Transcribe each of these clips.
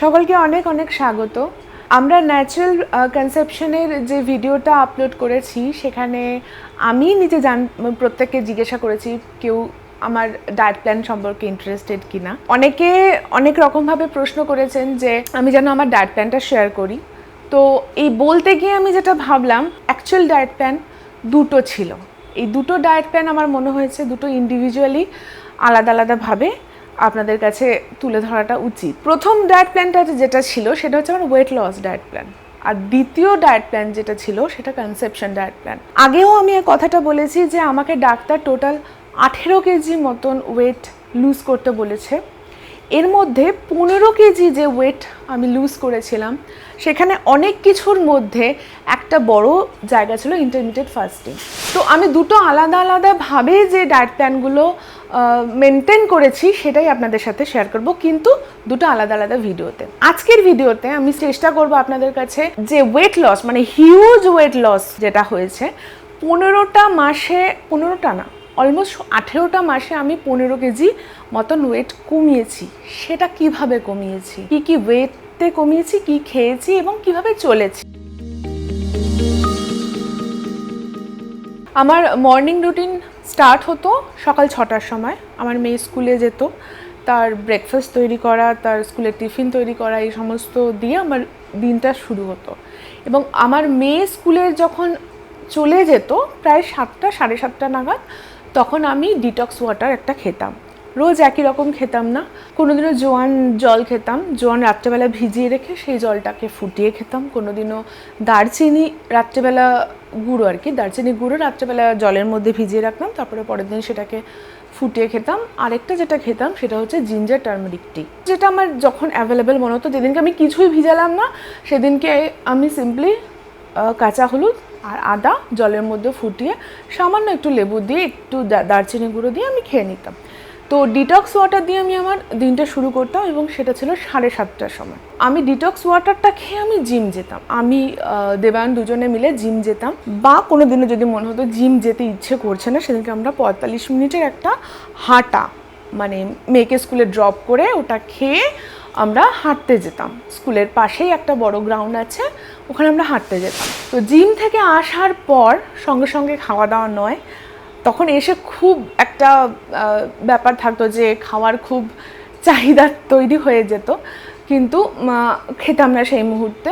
সকলকে অনেক অনেক স্বাগত। আমরা ন্যাচারাল কনসেপশনের যে ভিডিওটা আপলোড করেছি, সেখানে আমি নিজে জান, প্রত্যেককে জিজ্ঞাসা করেছি, কেউ আমার ডায়েট প্ল্যান সম্পর্কে ইন্টারেস্টেড কিনা। অনেকে অনেক রকমভাবে প্রশ্ন করেছেন যে, আমি যেন আমার ডায়েট প্ল্যানটা শেয়ার করি। তো এই বলতে গিয়ে আমি যেটা ভাবলাম অ্যাকচুয়াল ডায়েট প্ল্যান দুটো ছিল। এই দুটো ডায়েট প্ল্যান আমার মনে হয়েছে, দুটো ইন্ডিভিজুয়ালি আলাদা আলাদাভাবে আপনাদের কাছে তুলে ধরাটা উচিত। প্রথম ডায়েট প্ল্যানটা যেটা ছিল, সেটা হচ্ছে আমার ওয়েট লস ডায়েট প্ল্যান আর দ্বিতীয় ডায়েট প্ল্যান যেটা ছিল, সেটা কনসেপশন ডায়েট প্ল্যান আগেও আমি এই কথাটা বলেছি যে আমাকে ডাক্তার টোটাল আঠেরো কেজি মতন ওয়েট লুজ করতে বলেছে। এর মধ্যে পনেরো কেজি যে ওয়েট আমি লুজ করেছিলাম, সেখানে অনেক কিছুর মধ্যে একটা বড় জায়গা ছিল ইন্টারমিডিয়েট ফাস্টিং তো আমি দুটো আলাদা আলাদাভাবে যে ডায়েট প্ল্যানগুলো মেনটেন করেছি, সেটাই আপনাদের সাথে শেয়ার করব। কিন্তু দুটো আলাদা আলাদা ভিডিওতে। আজকের ভিডিওতে আমি চেষ্টা করব আপনাদের কাছে যে ওয়েট লস মানে হিউজ ওয়েট লস যেটা হয়েছে, পনেরোটা মাসে, পনেরোটা না অলমোস্ট আঠেরোটা মাসে আমি পনেরো কেজি মতন ওয়েট কমিয়েছি। সেটা কীভাবে কমিয়েছি? কি কি ওয়েটে কমিয়েছি, কি খেয়েছি এবং কীভাবে চলেছি? আমার মর্নিং রুটিন স্টার্ট হতো সকাল ছটার সময়। আমার মেয়ে স্কুলে যেত, তার ব্রেকফাস্ট তৈরি করা, তার স্কুলের টিফিন তৈরি করা, এই সমস্ত দিয়ে আমার দিনটা শুরু হতো। এবং আমার মেয়ে স্কুলে যখন চলে যেত, প্রায় সাতটা, সাড়ে সাতটা নাগাদ, তখন আমি ডিটক্স ওয়াটার একটা খেতাম। রোজ একই রকম খেতাম না। কোনোদিনও জোয়ান জল খেতাম, জোয়ান রাত্রেবেলা ভিজিয়ে রেখে সেই জলটাকে ফুটিয়ে খেতাম। কোনোদিনও দারচিনি রাত্রেবেলা গুঁড়ো আর কি, দারচিনি গুঁড়ো রাত্রেবেলা জলের মধ্যে ভিজিয়ে রাখলাম, তারপরে পরের দিন সেটাকে ফুটিয়ে খেতাম। আরেকটা যেটা খেতাম সেটা হচ্ছে জিঞ্জার টার্মারিক টি যেটা আমার যখন অ্যাভেলেবেল মনে হতো, যেদিনকে আমি কিছুই ভিজালাম না, সেদিনকে আমি সিম্পলি কাঁচা হলুদ আর আদা জলের মধ্যে ফুটিয়ে সামান্য একটু লেবু দিয়ে, একটু দারচিনি গুঁড়ো দিয়ে আমি খেয়ে নিতাম। তো ডিটক্স ওয়াটার দিয়ে আমি আমার দিনটা শুরু করতাম এবং সেটা ছিল সাড়ে সাতটার সময়। আমি ডিটক্স ওয়াটারটা খেয়ে আমি জিম যেতাম। আমি দেবায়ন দুজনে মিলে জিম যেতাম বা কোনো দিনও যদি মনে হতো জিম যেতে ইচ্ছে করছে না, সেদিনকে আমরা পঁয়তাল্লিশ মিনিটের একটা হাঁটা মানে মেয়েকে স্কুলে ড্রপ করে ওটা খেয়ে আমরা হাঁটতে যেতাম। স্কুলের পাশেই একটা বড় গ্রাউন্ড আছে, ওখানে আমরা হাঁটতে যেতাম। তো জিম থেকে আসার পর সঙ্গে সঙ্গে খাওয়া দাওয়া নয় তখন এসে খুব একটা ব্যাপার থাকতো যে খাওয়ার খুব চাহিদা তৈরি হয়ে যেত। কিন্তু খেতাম না সেই মুহূর্তে।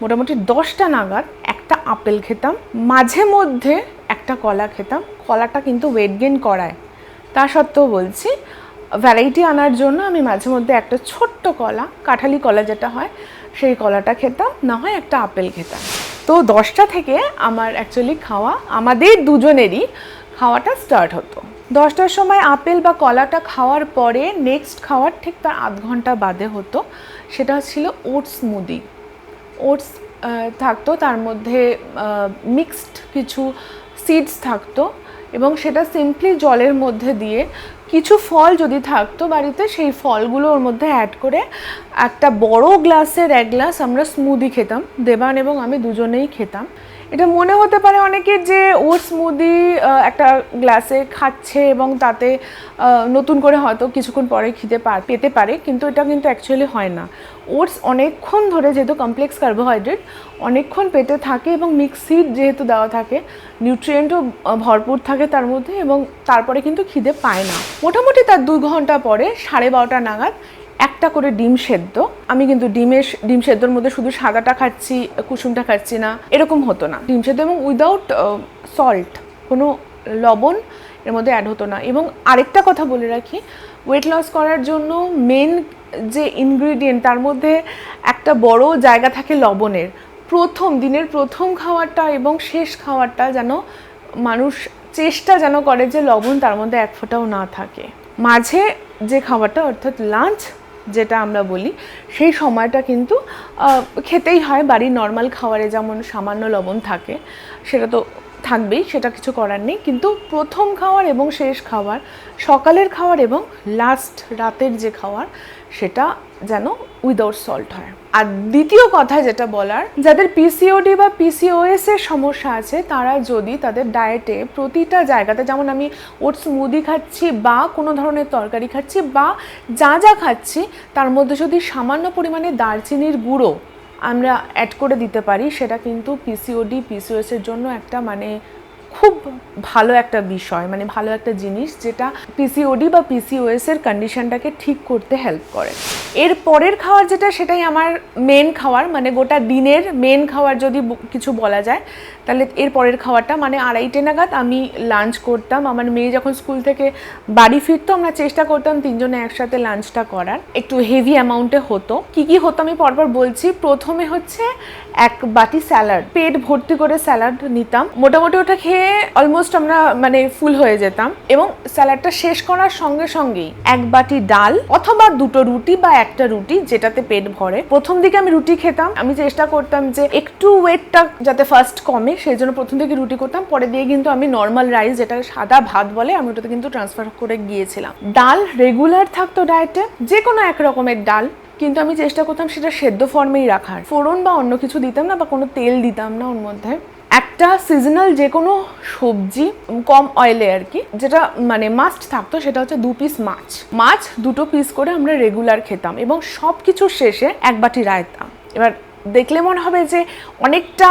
মোটামুটি দশটা নাগাদ একটা আপেল খেতাম, মাঝে মধ্যে একটা কলা খেতাম। কলাটা কিন্তু ওয়েট গেন করায়। তা সত্ত্বেও বলছি ভ্যারাইটি আনার জন্য আমি মাঝে মধ্যে একটা ছোট্ট কলা, কাঁঠালি কলা যেটা হয়, সেই কলাটা খেতাম, না হয় একটা আপেল খেতাম। তো দশটা থেকে আমার অ্যাকচুয়ালি খাওয়া আমাদের দুজনেরই খাওয়াটা স্টার্ট হতো। দশটার সময় আপেল বা কলাটা খাওয়ার পরে নেক্সট খাওয়ার ঠিক তার আধ ঘণ্টা বাদে হতো। সেটা ছিল ওটস মুদি ওটস থাকতো, তার মধ্যে মিক্সড কিছু সিডস থাকতো এবং সেটা সিম্পলি জলের মধ্যে দিয়ে কিছু ফল যদি থাকতো বাড়িতে, সেই ফলগুলো ওর মধ্যে অ্যাড করে একটা বড় গ্লাসের এক গ্লাস আমরা স্মুদি খেতাম। দেবান এবং আমি দুজনেই খেতাম। এটা মনে হতে পারে অনেকের যে ও স্মুদি একটা গ্লাসে খাচ্ছে এবং তাতে নতুন করে হয়তো কিছুক্ষণ পরে খিদে পেতে পারে, কিন্তু এটা কিন্তু অ্যাকচুয়ালি হয় না। ওটস অনেকক্ষণ ধরে যেহেতু কমপ্লেক্স কার্বোহাইড্রেট অনেকক্ষণ পেটে থাকে এবং মিক্সিড যেহেতু দেওয়া থাকে নিউট্রিয়েন্টও ভরপুর থাকে তার মধ্যে এবং তারপরে কিন্তু খিদে পায় না। মোটামুটি তার দুই ঘণ্টা পরে, সাড়ে বারোটা নাগাদ একটা করে ডিম সেদ্ধ। আমি কিন্তু ডিমের ডিম সেদ্ধর মধ্যে শুধু সাদাটা খাচ্ছি, কুসুমটা খাচ্ছি না, এরকম হতো না। ডিম সেদ্ধ এবং উইদাউট সল্ট কোনো লবণ এর মধ্যে অ্যাড হতো না। এবং আরেকটা কথা বলে রাখি ওয়েট লস করার জন্য মেন যে ইনগ্রিডিয়েন্ট তার মধ্যে একটা বড় জায়গা থাকে লবণের। প্রথম, দিনের প্রথম খাওয়ারটা এবং শেষ খাওয়ারটা যেন মানুষ চেষ্টা যেন করে যে লবণ তার মধ্যে এক ফোঁটাও না থাকে। মাঝে যে খাবারটা, অর্থাৎ লাঞ্চ যেটা আমরা বলি, সেই সময়টা কিন্তু খেতেই হয়। বাড়ির নর্মাল খাবারে যেমন সামান্য লবণ থাকে, সেটা তো থাকবেই, সেটা কিছু করার নেই। কিন্তু প্রথম খাওয়ার এবং শেষ খাওয়ার, সকালের খাওয়ার এবং লাস্ট রাতের যে খাওয়ার সেটা যেন উইদাউট সল্ট হয়। আর দ্বিতীয় কথা যেটা বলার, যাদের পিসিওডি বা পিসিওএস এর সমস্যা আছে, তারা যদি তাদের ডায়েটে প্রতিটা জায়গাতে, যেমন আমি ওটস মুদি খাচ্ছি বা কোনো ধরনের তরকারি খাচ্ছি বা যা যা খাচ্ছি, তার মধ্যে যদি সামান্য পরিমাণে দারচিনির গুঁড়ো আমরা অ্যাড করে দিতে পারি, সেটা কিন্তু পিসিওডি পিসিওএস এর জন্য একটা মানে খুব ভালো একটা বিষয় মানে ভালো একটা জিনিস যেটা পিসিওডি বা পিসিওএস এর কন্ডিশনটাকে ঠিক করতে হেল্প করে। এর পরের খাওয়ার যেটা, সেটাই আমার মেন খাওয়ার মানে গোটা দিনের মেন খাওয়ার যদি কিছু বলা যায়, তাহলে এর পরের খাওয়ারটা মানে আড়াইটে নাগাদ আমি লাঞ্চ করতাম। আমার মেয়ে যখন স্কুল থেকে বাড়ি ফিরতো, আমরা চেষ্টা করতাম তিনজনে একসাথে লাঞ্চটা করার। একটু হেভি অ্যামাউন্টে হতো। কি কি হতো আমি পরপর বলছি। প্রথমে হচ্ছে এক বাটি স্যালাড পেট ভর্তি করে স্যালাড নিতাম। মোটামুটি ওটা খেয়ে অলমোস্ট আমরা মানে ফুল হয়ে যেতাম এবং স্যালাডটা শেষ করার সঙ্গে সঙ্গেই এক বাটি ডাল অথবা দুটো রুটি বা একটা রুটি যেটাতে পেট ভরে। প্রথম দিকে আমি রুটি খেতাম। আমি চেষ্টা করতাম যে একটু ওয়েটটা যাতে ফার্স্ট কমে, সেই জন্য প্রথম দিকে রুটি করতাম। পরে দিয়ে কিন্তু আমি নর্মাল রাইস যেটা সাদা ভাত বলে, আমি ওটাতে কিন্তু ট্রান্সফার করে গিয়েছিলাম। ডাল রেগুলার থাকতো ডায়েটে যে কোনো এক রকমের ডাল, কিন্তু আমি চেষ্টা করতাম সেটা সেদ্ধ ফর্মেই রাখার। ফোড়ন বা অন্য কিছু দিতাম না বা কোনো তেল দিতাম না ওর মধ্যে। একটা সিজনাল যে কোনো সবজি কম অয়েলে আর কি, যেটা মানে মাস্ট থাকতো, সেটা হচ্ছে দু পিস মাছ। মাছ দুটো পিস করে আমরা রেগুলার খেতাম এবং সব কিছুর শেষে এক বাটি রায়তা। এবার দেখলে মনে হবে যে অনেকটা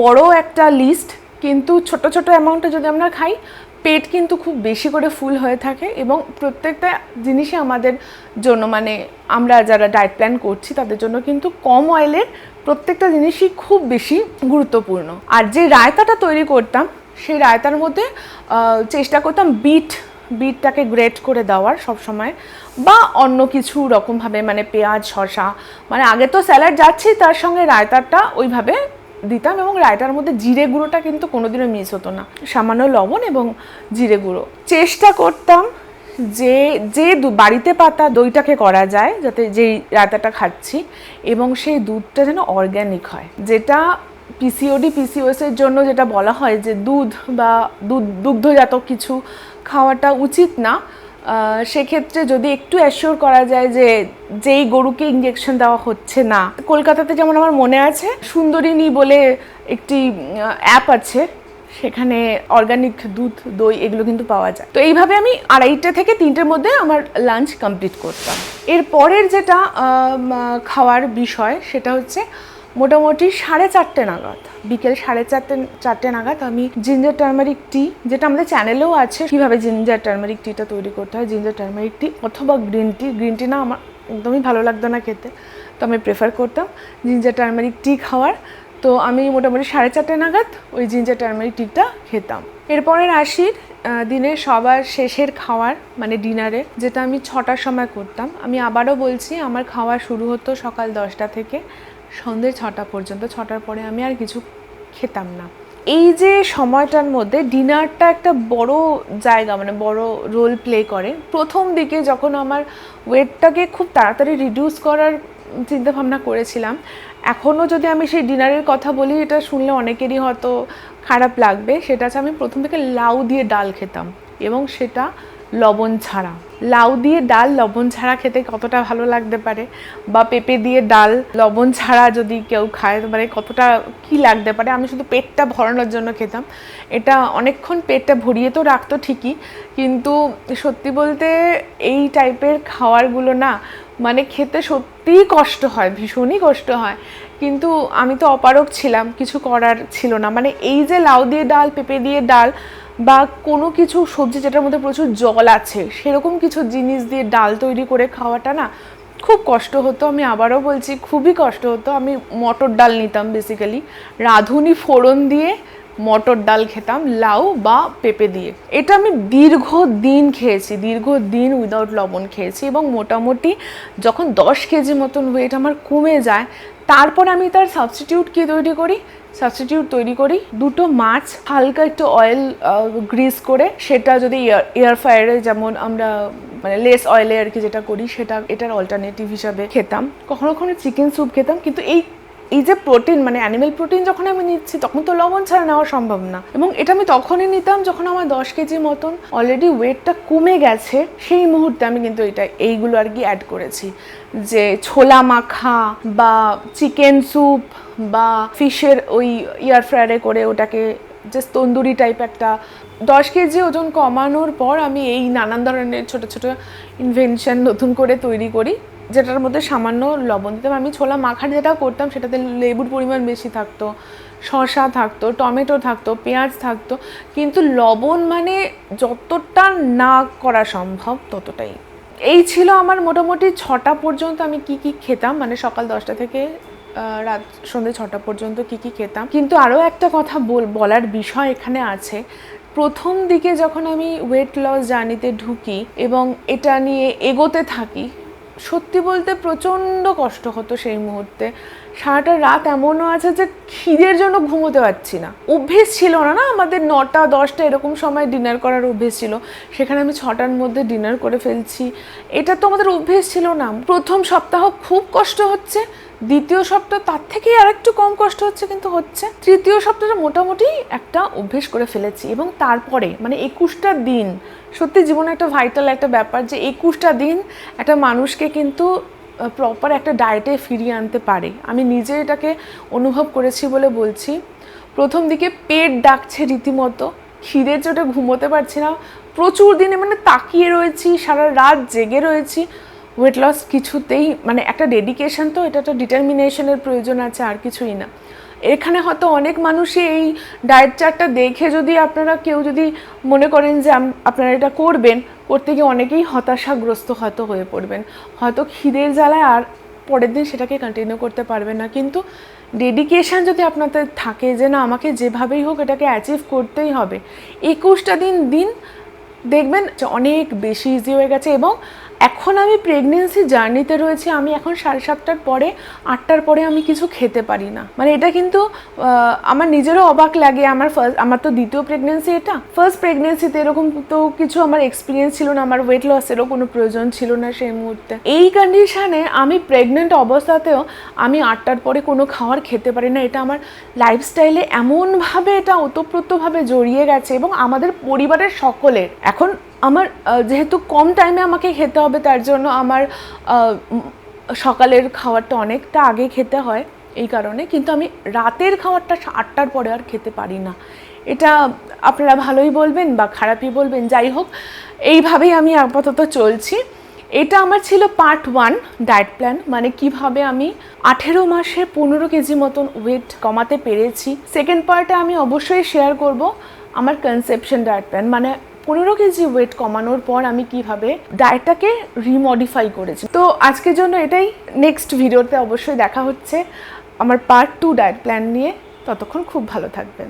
বড় একটা লিস্ট কিন্তু ছোট ছোট অ্যামাউন্টে যদি আমরা খাই পেট কিন্তু খুব বেশি করে ফুল হয়ে থাকে এবং প্রত্যেকটা জিনিসই আমাদের জন্য মানে আমরা যারা ডায়েট প্ল্যান করছি তাদের জন্য কিন্তু কম অয়েলের প্রত্যেকটা জিনিসই খুব বেশি গুরুত্বপূর্ণ। আর যে রায়তাটা তৈরি করতাম, সেই রায়তার মধ্যে চেষ্টা করতাম বিট বিটটাকে গ্রেট করে দেওয়ার সব সময় বা অন্য কিছু রকমভাবে মানে পেঁয়াজ, শসা মানে আগে তো স্যালাড যাচ্ছেই, তার সঙ্গে রায়তাটা ওইভাবে দিতাম এবং রায়তার মধ্যে জিরে গুঁড়োটা কিন্তু কোনোদিনও মিস হতো না। সামান্য লবণ এবং জিরে গুঁড়ো। চেষ্টা করতাম যে যে বাড়িতে পাতা দইটাকে করা যায়, যাতে যেই রায়তাটা খাচ্ছি এবং সেই দুধটা যেন অর্গ্যানিক হয়। যেটা পিসিওডি পিসিওএস এর জন্য যেটা বলা হয় যে দুধ বা দুধ দুগ্ধজাত কিছু খাওয়াটা উচিত না। সেক্ষেত্রে যদি একটু অ্যাসিওর করা যায় যে যেই গরুকে ইঞ্জেকশন দেওয়া হচ্ছে না, কলকাতাতে যেমন আমার মনে আছে সুন্দরিনী বলে একটি অ্যাপ আছে, সেখানে অর্গানিক দুধ, দই এগুলো কিন্তু পাওয়া যায়। তো এইভাবে আমি আড়াইটে থেকে তিনটের মধ্যে আমার লাঞ্চ কমপ্লিট করতাম। এর পরের যেটা খাওয়ার বিষয়, সেটা হচ্ছে মোটামুটি সাড়ে চারটে নাগাদ। বিকেল সাড়ে চারটে চারটে নাগাদ আমি জিঞ্জার টার্মারিক টি যেটা আমাদের চ্যানেলেও আছে কীভাবে জিঞ্জার টার্মারিক টিটা তৈরি করতে হয় জিঞ্জার টার্মারিক টি অথবা গ্রিন টি গ্রিন টি না আমার একদমই ভালো লাগতো না খেতে তো আমি প্রেফার করতাম জিঞ্জার টার্মারিক টি খাওয়ার। তো আমি মোটামুটি সাড়ে চারটে নাগাদ ওই জিঞ্জার টার্মারিক টিটা খেতাম। এরপরের আসির আহ, দিনের সবার শেষের খাওয়ার মানে ডিনারে যেটা আমি ছটার সময় করতাম। আমি আবারও বলছি আমার খাওয়া শুরু হতো সকাল দশটা থেকে। সন্ধ্যে ছটা পর্যন্ত, ছটার পরে আমি আর কিছু খেতাম না। এই যে সময়টার মধ্যে ডিনারটা একটা বড় জায়গা মানে বড় রোল প্লে করে। প্রথম দিকে যখন আমার ওয়েটটাকে খুব তাড়াতাড়ি রিডিউস করার চিন্তা ভাবনা করেছিলাম এখনও যদি আমি সেই ডিনারের কথা বলি, এটা শুনলে অনেকেরই হয়তো খারাপ লাগবে। সেটা হচ্ছে আমি প্রথম থেকে লাউ দিয়ে ডাল খেতাম। এবং সেটা লবণ ছাড়া। লাউ দিয়ে ডাল লবণ ছাড়া খেতে কতটা ভালো লাগতে পারে? বা পেঁপে দিয়ে ডাল লবণ ছাড়া যদি কেউ খায় মানে কতটা কি লাগতে পারে? আমি শুধু পেটটা ভরানোর জন্য খেতাম। এটা অনেকক্ষণ পেটটা ভরিয়ে তো রাখতো ঠিকই, কিন্তু সত্যি বলতে এই টাইপের খাওয়ারগুলো না মানে খেতে সত্যিই কষ্ট হয়, ভীষণই কষ্ট হয়। কিন্তু আমি তো অপারক ছিলাম, কিছু করার ছিল না। মানে এই যে লাউ দিয়ে ডাল, পেঁপে দিয়ে ডাল বা কোনো কিছু সবজি যেটার মধ্যে প্রচুর জল আছে, সেরকম কিছু জিনিস দিয়ে ডাল তৈরি করে খাওয়াটা না খুব কষ্ট হতো। আমি আবারও বলছি, খুবই কষ্ট হতো। আমি মটর ডাল নিতাম বেসিক্যালি রাঁধুনি ফোড়ন দিয়ে মটর ডাল খেতাম, লাউ বা পেঁপে দিয়ে। এটা আমি দীর্ঘ দিন খেয়েছি দীর্ঘ দিন উইদাউট লবণ খেয়েছি এবং মোটামুটি যখন দশ কেজি মতন ওয়েট আমার কমে যায়, তারপর আমি তার সাবস্টিটিউট কি তৈরি করি? সাবস্টিটিউট তৈরি করি দুটো মাছ, হালকা একটু অয়েল গ্রিস করে, সেটা যদি এয়ার ফ্রায়ারে যেমন আমরা মানে লেস অয়েলে আর কি যেটা করি, সেটা, এটার অল্টারনেটিভ হিসাবে খেতাম। কখনো কখনো চিকেন স্যুপ খেতাম, কিন্তু এই এই যে প্রোটিন মানে অ্যানিমেল প্রোটিন যখন আমি নিচ্ছি, তখন তো লবণ ছাড়া নেওয়া সম্ভব না। এবং এটা আমি তখনই নিতাম যখন আমার দশ কেজি মতন অলরেডি ওয়েটটা কমে গেছে। সেই মুহূর্তে আমি কিন্তু এটা, এইগুলো আর কি অ্যাড করেছি। যে ছোলা মাখা বা চিকেন স্যুপ বা ফিশের ওই ইয়ার ফ্রায়ারে করে ওটাকে জাস্ট তন্দুরি টাইপ একটা দশ কেজি ওজন কমানোর পর আমি এই নানান ধরনের ছোট ছোট ইনভেনশন নতুন করে তৈরি করি। যেটার মধ্যে সামান্য লবণ দিতাম। আমি ছোলা মাখার যেটা করতাম, সেটাতে লেবুর পরিমাণ বেশি থাকতো, শসা থাকতো, টমেটো থাকতো, পেঁয়াজ থাকতো। কিন্তু লবণ মানে যতটা না করা সম্ভব ততটাই। এই ছিল আমার মোটামুটি ছটা পর্যন্ত আমি কি কি খেতাম। মানে সকাল দশটা থেকে রাত সন্ধ্যে ছটা পর্যন্ত কি কি খেতাম। কিন্তু আরও একটা কথা বল, বলার বিষয় এখানে আছে। প্রথম দিকে যখন আমি ওয়েট লস জার্নিতে ঢুকি এবং এটা নিয়ে এগোতে থাকি সত্যি বলতে প্রচণ্ড কষ্ট হতো সেই মুহূর্তে। সারাটা রাত এমনও আছে যে খিদের জন্য ঘুমোতে পারছি না। অভ্যেস ছিল না না? আমাদের নটা, দশটা এরকম সময় ডিনার করার অভ্যেস ছিল। সেখানে আমি ছটার মধ্যে ডিনার করে ফেলছি। এটা তো আমাদের অভ্যেস ছিল না। প্রথম সপ্তাহ খুব কষ্ট হচ্ছে। দ্বিতীয় সপ্তাহ তার থেকেই আর একটু কম কষ্ট হচ্ছে, কিন্তু হচ্ছে। তৃতীয় সপ্তাহটা মোটামুটি একটা অভ্যেস করে ফেলেছি এবং তারপরে মানে একুশটা দিন, সত্যি জীবনে একটা ভাইটাল একটা ব্যাপার যে একুশটা দিন একটা মানুষকে কিন্তু প্রপার একটা ডায়েটে ফিরিয়ে আনতে পারে। আমি নিজে এটাকে অনুভব করেছি বলে বলছি। প্রথম দিকে পেট ডাকছে রীতিমতো। খিদের চোটে ঘুমোতে পারছি না। প্রচুর দিনে মানে তাকিয়ে রয়েছি, সারা রাত জেগে রয়েছি। ওয়েট লস কিছুতেই মানে একটা ডেডিকেশন তো, এটা একটা ডিটারমিনেশনের প্রয়োজন আছে, আর কিছুই না। এখানে হয়তো অনেক মানুষই এই ডায়েট চার্টটা দেখে যদি আপনারা কেউ যদি মনে করেন যে আপনারা এটা করবেন, করতে গিয়ে অনেকেই হতাশাগ্রস্ত হয়তো হয়ে পড়বেন। হয়তো খিদের জ্বালায় আর পরের দিন সেটাকে কন্টিনিউ করতে পারবেন না। কিন্তু ডেডিকেশন যদি আপনাদের থাকে যে না, আমাকে যেভাবেই হোক এটাকে অ্যাচিভ করতেই হবে, একুশটা দিন দিন দেখবেন অনেক বেশি ইজি হয়ে গেছে এবং এখন আমি প্রেগনেন্সি জার্নিতে রয়েছি, আমি এখন সাড়ে সাতটার পরে, আটটার পরে আমি কিছু খেতে পারি না। মানে এটা কিন্তু আমার নিজেরও অবাক লাগে, আমার ফার্স্ট আমার তো দ্বিতীয় প্রেগনেন্সি এটা। ফার্স্ট প্রেগনেন্সিতে এরকম তো কিছু আমার এক্সপিরিয়েন্স ছিল না, আমার ওয়েট লসেরও কোনো প্রয়োজন ছিল না সেই মুহূর্তে। এই কন্ডিশানে আমি প্রেগনেন্ট অবস্থাতেও, আমি আটটার পরে কোনো খাওয়ার খেতে পারি না। এটা আমার লাইফস্টাইলে এমনভাবে এটা ওতপ্রোতভাবে জড়িয়ে গেছে এবং আমাদের পরিবারের সকলের। এখন আমার যেহেতু কম টাইমে আমাকে খেতে হবে, তার জন্য আমার সকালের খাবারটা অনেকটা আগে খেতে হয় এই কারণে, কিন্তু আমি রাতের খাবারটা আটটার পরে আর খেতে পারি না। এটা আপনারা ভালোই বলবেন বা খারাপই বলবেন, যাই হোক, এইভাবেই আমি আপাতত চলছি। এটা আমার ছিল পার্ট ওয়ান ডায়েট প্ল্যান মানে কীভাবে আমি আঠেরো মাসে পনেরো কেজি মতন ওয়েট কমাতে পেরেছি। সেকেন্ড পার্টে আমি অবশ্যই শেয়ার করব আমার কনসেপশন ডায়েট প্ল্যান মানে পনেরো কেজি ওয়েট কমানোর পর আমি কীভাবে ডায়েটটাকে রিমডিফাই করেছি। তো আজকের জন্য এটাই নেক্সট ভিডিওতে অবশ্যই দেখা হচ্ছে। আমার পার্ট টু ডায়েট প্ল্যান নিয়ে। ততক্ষণ খুব ভালো থাকবেন।